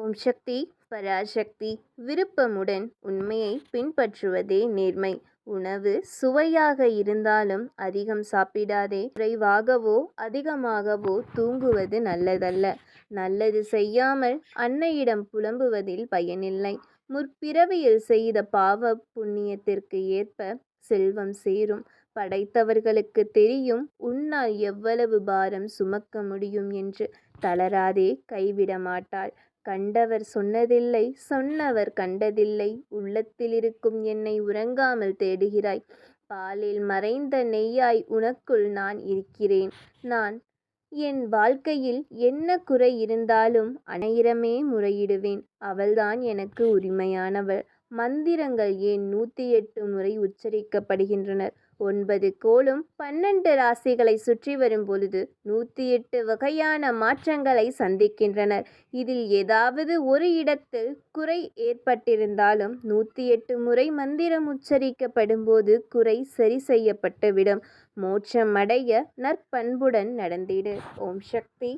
ஓம் சக்தி பராசக்தி விருப்பமுடன் உண்மையை பின்பற்றுவதே நேர்மை. உணவு சுவையாக இருந்தாலும் அதிகம் சாப்பிடாதே குறைவாகவோ அதிகமாகவோ தூங்குவது நல்லதல்ல. நல்லது செய்யாமல் அன்னையிடம் புலம்புவதில் பயனில்லை. முற்பிறவியில் செய்த பாவ புண்ணியத்திற்கு ஏற்ப செல்வம் சேரும். படைத்தவர்களுக்கு தெரியும் உன்னால் எவ்வளவு பாரம் சுமக்க முடியும் என்று தளராதே கைவிட மாட்டாள் கண்டவர் சொன்னதில்லை சொன்னவர் கண்டதில்லை. உள்ளத்தில் இருக்கும் என்னை உறங்காமல் தேடுகிறாய். பாலில் மறைந்த நெய்யாய் உனக்குள் நான் இருக்கிறேன். நான் என் வாழ்க்கையில் என்ன குறை இருந்தாலும் அனையிரமே முறையிடுவேன். அவள்தான் எனக்கு உரிமையானவள். மந்திரங்கள் ஏன் நூற்றி எட்டு முறை உச்சரிக்கப்படுகின்றனர்? ஒன்பது கோளும் பன்னெண்டு ராசிகளை சுற்றி வரும் பொழுது நூற்றி எட்டு வகையான மாற்றங்களை சந்திக்கின்றனர். இதில் ஏதாவது ஒரு இடத்தில் குறை ஏற்பட்டிருந்தாலும் நூற்றி எட்டு முறை மந்திரம் உச்சரிக்கப்படும் போது குறை சரி செய்யப்பட்டுவிடும். மோட்சம் அடைய நற்பண்புடன் நடந்திடு. ஓம் சக்தி.